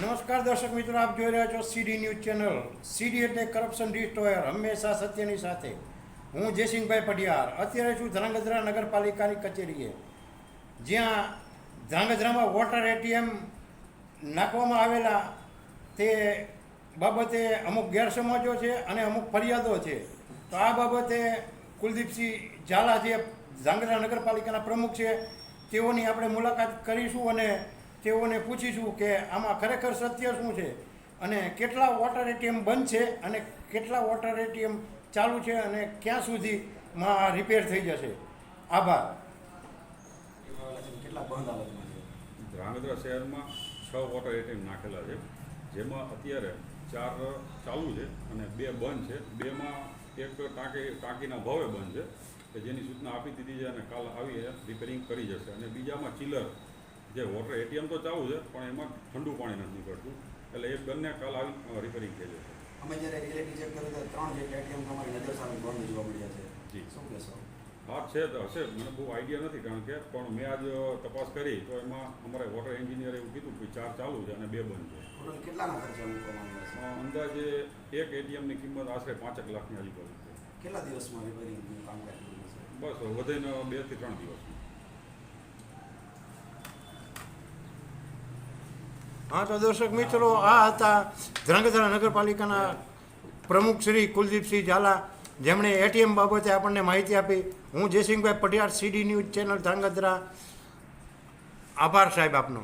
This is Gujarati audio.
નમસ્કાર દર્શક મિત્રો, આપ જોઈ રહ્યા છો સીડી ન્યૂઝ ચેનલ. સીડી એટલે કરપ્શન ડિસ્ટ્રોયર હંમેશા સત્યની સાથે. હું જયસિંહભાઈ પઢિયાર. અત્યારે છું ધ્રાંગધ્રા નગરપાલિકાની કચેરીએ. જ્યાં ધ્રાંગધ્રામાં વોટર એટીએમ નાખવામાં આવેલા તે બાબતે અમુક ગેરસમજો છે અને અમુક ફરિયાદો છે. તો આ બાબતે કુલદીપસિંહ ઝાલા, જે ધ્રાંગધ્રા નગરપાલિકાના પ્રમુખ છે, તેઓની આપણે મુલાકાત કરીશું અને તેઓને પૂછીશું કે આમાં ખરેખર સત્ય શું છે અને કેટલા વોટર એટીએમ બંધ છે અને કેટલા વોટર એટીએમ ચાલુ છે અને ક્યાં સુધીમાં રિપેર થઈ જશે. આભાર. કેટલા બંધ હાલતમાં છે? ધ્રાંગધ્રા શહેરમાં છ વોટર એટીએમ નાખેલા છે જેમાં અત્યારે ચાર ચાલુ છે અને બે બંધ છે. બેમાં એક ટાંકી ટાંકીના ભાવે બંધ છે કે જેની સૂચના આપી દીધી છે અને કાલ આવી રિપેરિંગ કરી જશે. અને બીજામાં ચિલર જે વોટર એટીએમ તો ચાલુ છે પણ એમાં ઠંડુ પાણી નથી નીકળતું. એટલે એ બંને કાલ આવી રિપેરિંગ થઈ જશે. અમે જ્યારે ચેક કર્યું ત્રણ જેટલા એટીએમ તમારી નજર સામે બંધ જોવા મળ્યા છે. જી. શું કહેશો? હા છે તો હશે મને બહુ આઈડિયા નથી કારણ કે પણ મેં આજ તપાસ કરી તો એમાં અમારે વોટર એન્જિનિયરે એવું કીધું કે ચાર ચાલુ છે અને બે બંધ છે. કેટલાના ખર્ચે અંદાજે એક એટીએમની કિંમત આશરે પાંચેક લાખની આજુબાજુ છે. કેટલા દિવસમાં રિપેરિંગનું કામ બસ વધીને બેથી ત્રણ દિવસમાં. હા, તો દર્શક મિત્રો, આ હતા ધ્રાંગધ્રા નગરપાલિકાના પ્રમુખ શ્રી કુલદીપસિંહ ઝાલા. જેમણે એટીએમ બાબતે આપણને માહિતી આપી. હું Jaysinhbhai Padhiyar, CD news channel Dhrangadhra. આભાર સાહેબ આપનો.